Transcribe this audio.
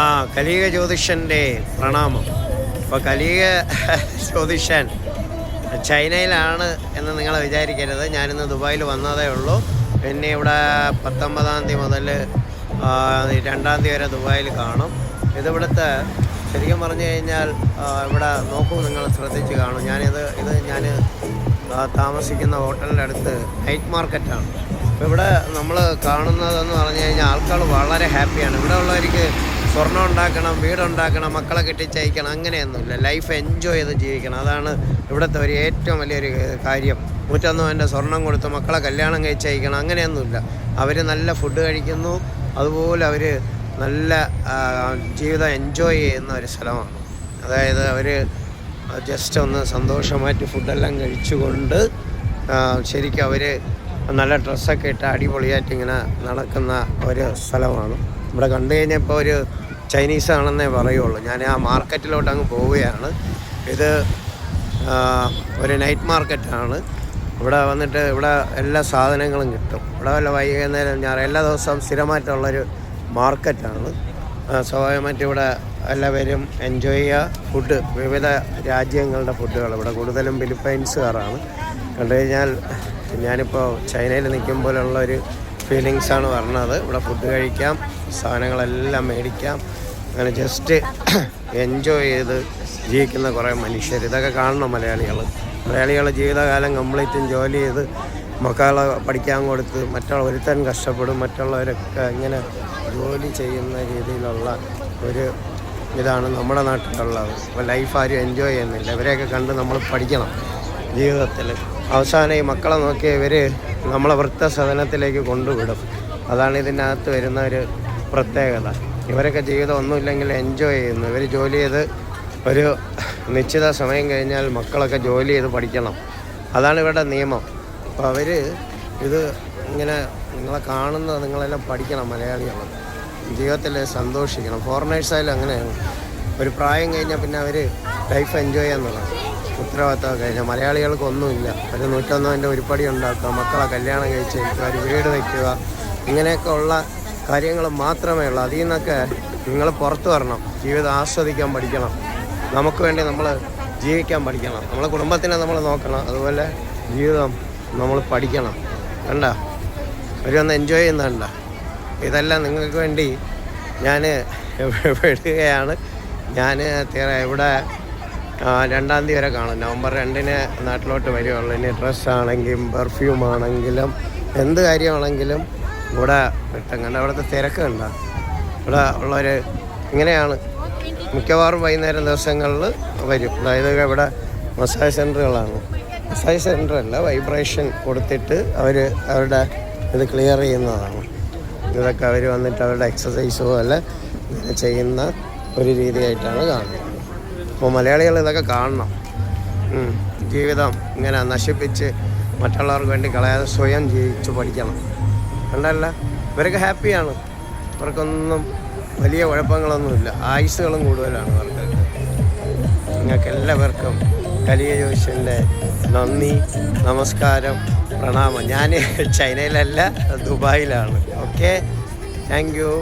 ആ കലിക ജ്യോതിഷന്റെ പ്രണാമം. അപ്പോൾ കലിക ജ്യോതിഷൻ ചൈനയിലാണ് എന്ന് നിങ്ങൾ വിചാരിക്കരുത്. ഞാനിന്ന് ദുബായിൽ വന്നതേ ഉള്ളൂ. പിന്നെ ഇവിടെ പത്തൊമ്പതാം തീയതി മുതൽ രണ്ടാം തീയതി വരെ ദുബായിൽ കാണും. ഇതിവിടുത്തെ ശരിക്കും പറഞ്ഞു കഴിഞ്ഞാൽ ഇവിടെ നോക്കൂ നിങ്ങൾ ശ്രദ്ധിച്ച് കാണും. ഞാനിത് ഇത് ഞാൻ താമസിക്കുന്ന ഹോട്ടലിന്റെ അടുത്ത് നൈറ്റ് മാർക്കറ്റാണ്. ഇവിടെ നമ്മൾ കാണുന്നതെന്ന് പറഞ്ഞു കഴിഞ്ഞാൽ ആൾക്കാർ വളരെ ഹാപ്പിയാണ്. ഇവിടെ ഉള്ളവർക്ക് സ്വർണം ഉണ്ടാക്കണം വീടുണ്ടാക്കണം മക്കളെ കെട്ടിച്ചയക്കണം അങ്ങനെയൊന്നുമില്ല. ലൈഫ് എൻജോയ് ചെയ്ത് ജീവിക്കണം. അതാണ് ഇവിടുത്തെ ഒരു ഏറ്റവും വലിയൊരു കാര്യം. നൂറ്റൊന്നുവന്റെ സ്വർണം കൊടുത്ത് മക്കളെ കല്യാണം കഴിച്ചയക്കണം. അങ്ങനെയൊന്നുമില്ല. അവർ നല്ല ഫുഡ് കഴിക്കുന്നു. അതുപോലെ അവർ നല്ല ജീവിതം എൻജോയ് ചെയ്യുന്ന ഒരു സ്ഥലമാണ്. അതായത് അവർ ജസ്റ്റ് ഒന്ന് സന്തോഷമായിട്ട് ഫുഡെല്ലാം കഴിച്ചുകൊണ്ട് ശരിക്കും അവർ നല്ല ഡ്രസ്സൊക്കെ ഇട്ട് അടിപൊളിയായിട്ട് ഇങ്ങനെ നടക്കുന്ന ഒരു സ്ഥലമാണ്. ഇവിടെ കണ്ടു കഴിഞ്ഞപ്പോൾ ഒരു ചൈനീസ് ആണെന്നേ പറയുള്ളൂ. ഞാൻ ആ മാർക്കറ്റിലോട്ട് അങ്ങ് പോവുകയാണ്. ഇത് ഒരു നൈറ്റ് മാർക്കറ്റാണ്. ഇവിടെ വന്നിട്ട് ഇവിടെ എല്ലാ സാധനങ്ങളും കിട്ടും. ഇവിടെ വല്ല വൈകുന്നേരം ഞാൻ എല്ലാ ദിവസവും സ്ഥിരമായിട്ടുള്ളൊരു മാർക്കറ്റാണ്. സ്വാഭാവികമായിട്ട് ഇവിടെ എല്ലാവരും എൻജോയ് ചെയ്യുക. ഫുഡ് വിവിധ രാജ്യങ്ങളുടെ ഫുഡുകൾ ഇവിടെ കൂടുതലും ഫിലിപ്പൈൻസുകാരാണ് കണ്ടു കഴിഞ്ഞാൽ ഞാനിപ്പോൾ ചൈനയിൽ നിൽക്കുമ്പോഴുള്ള ഒരു ഫീലിങ്സാണ് പറഞ്ഞത്. ഇവിടെ ഫുഡ് കഴിക്കാം സാധനങ്ങളെല്ലാം മേടിക്കാം. അങ്ങനെ ജസ്റ്റ് എൻജോയ് ചെയ്ത് ജീവിക്കുന്ന കുറേ മനുഷ്യർ. ഇതൊക്കെ കാണണം മലയാളികൾ. മലയാളികൾ ജീവിതകാലം കംപ്ലീറ്റും ജോലി ചെയ്ത് മക്കളെ പഠിക്കാൻ കൊടുത്ത് മറ്റുള്ള ഒരുത്തൻ കഷ്ടപ്പെടും മറ്റുള്ളവരൊക്കെ ഇങ്ങനെ ജോലി ചെയ്യുന്ന രീതിയിലുള്ള ഒരു ഇതാണ് നമ്മുടെ നാട്ടിലുള്ളത്. അപ്പോൾ ലൈഫ് ആരും എൻജോയ് ചെയ്യുന്നില്ല. ഇവരെയൊക്കെ കണ്ട് നമ്മൾ പഠിക്കണം ജീവിതത്തിൽ. അവസാനം ഈ മക്കളെ നോക്കി ഇവർ നമ്മളെ വൃത്തസദനത്തിലേക്ക് കൊണ്ടുവിടും. അതാണ് ഇതിനകത്ത് വരുന്ന ഒരു പ്രത്യേകത. ഇവരൊക്കെ ജീവിതം ഒന്നുമില്ലെങ്കിൽ എൻജോയ് ചെയ്യുന്നു. ഇവർ ജോലി ചെയ്ത് ഒരു നിശ്ചിത സമയം കഴിഞ്ഞാൽ മക്കളൊക്കെ ജോലി ചെയ്ത് പഠിക്കണം. അതാണ് ഇവരുടെ നിയമം. അപ്പോൾ അവർ ഇത് ഇങ്ങനെ നിങ്ങളെ കാണുന്ന നിങ്ങളെല്ലാം പഠിക്കണം മലയാളികൾ ജീവിതത്തിൽ സന്തോഷിക്കണം. ഫോറിനേഴ്സായാലും അങ്ങനെയാണ്. ഒരു പ്രായം കഴിഞ്ഞാൽ പിന്നെ അവർ ലൈഫ് എൻജോയ് ചെയ്യാന്നുള്ളതാണ് ഉത്തരവാദിത്തമൊക്കെ കഴിഞ്ഞ മലയാളികൾക്കൊന്നുമില്ല. ഒരു നൂറ്റൊന്നതിന്റെ ഉരുപ്പടി ഉണ്ടാക്കുക മക്കളെ കല്യാണം കഴിച്ച് ഒരു വീട് വയ്ക്കുക ഇങ്ങനെയൊക്കെ ഉള്ള കാര്യങ്ങൾ മാത്രമേ ഉള്ളൂ. അതിൽ നിന്നൊക്കെ നിങ്ങൾ പുറത്തു വരണം. ജീവിതം ആസ്വദിക്കാൻ പഠിക്കണം. നമുക്ക് വേണ്ടി നമ്മൾ ജീവിക്കാൻ പഠിക്കണം. നമ്മളെ കുടുംബത്തിനെ നമ്മൾ നോക്കണം. അതുപോലെ ജീവിതം നമ്മൾ പഠിക്കണം. കണ്ട? അവരൊന്ന് എൻജോയ് ചെയ്യുന്നുണ്ട ഇതെല്ലാം നിങ്ങൾക്ക് വേണ്ടി ഞാൻ വിടുകയാണ് ഞാൻ തീരെ ഇവിടെ രണ്ടാം തീയതി വരെ കാണും. നവംബർ രണ്ടിന് നാട്ടിലോട്ട് വരികയുള്ളൂ ഇനി ഡ്രസ്സാണെങ്കിലും പെർഫ്യൂം ആണെങ്കിലും എന്ത് കാര്യമാണെങ്കിലും ഇവിടെ കിട്ടും. കണ്ട അവിടുത്തെ തിരക്ക് കണ്ട? ഇവിടെ ഉള്ളവർ ഇങ്ങനെയാണ്. മിക്കവാറും വൈകുന്നേരം ദിവസങ്ങളിൽ വരും. അതായത് ഇവിടെ മസാജ് സെന്ററുകളാണ് മസാജ് സെന്റർ അല്ല വൈബ്രേഷൻ കൊടുത്തിട്ട് അവർ അവരുടെ ഇത് ക്ലിയർ ചെയ്യുന്നതാണ്. ഇതൊക്കെ അവർ വന്നിട്ട് അവരുടെ എക്സസൈസോ അല്ല ചെയ്യുന്ന ഒരു രീതിയായിട്ടാണ് കാണുന്നത്. അപ്പോൾ മലയാളികൾ ഇതൊക്കെ കാണണം. ജീവിതം ഇങ്ങനെ നശിപ്പിച്ച് മറ്റുള്ളവർക്ക് വേണ്ടി കളയാതെ സ്വയം ജീവിച്ച് പഠിക്കണം. കണ്ടല്ല? ഇവരൊക്കെ ഹാപ്പിയാണ് ഇവർക്കൊന്നും വലിയ കുഴപ്പങ്ങളൊന്നുമില്ല. ആയുസ്സുകളും കൂടുതലാണ് ഇവർക്ക്. നിങ്ങൾക്ക് എല്ലാവർക്കും കലിയ ജോഷന്റെ നന്ദി നമസ്കാരം പ്രണാമം. ഞാൻ ചൈനയിലല്ല ദുബായിലാണ്. Okay thank you